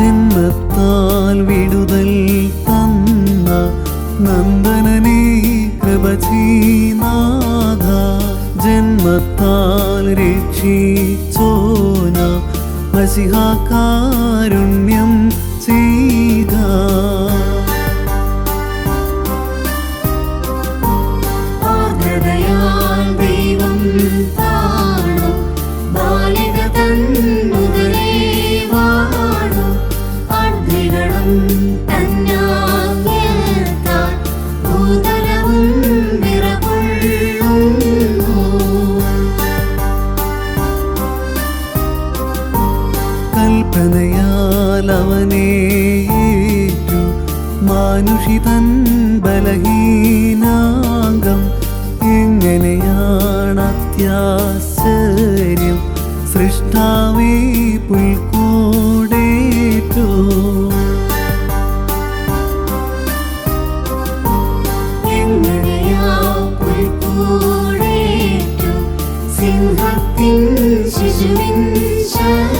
ജന്മത്താൽ വിടുതൽ തന്ന നന്ദനനെ കൃപചീനാഥ ജന്മത്താൽ രക്ഷിച്ചോന മസിഹാകാരുണ്യം ചെയ്ത കൽപ്പനയാൽ അവനേറ്റു മാനുഷിതൻ ബലഹീനാംഗം. എങ്ങനെയാണ് അത്യാശ്ചര്യം? സൃഷ്ടാവേ പുൽക്കൂടേറ്റോ. എങ്ങനെയാ ശിശുവിൻ ശക്തി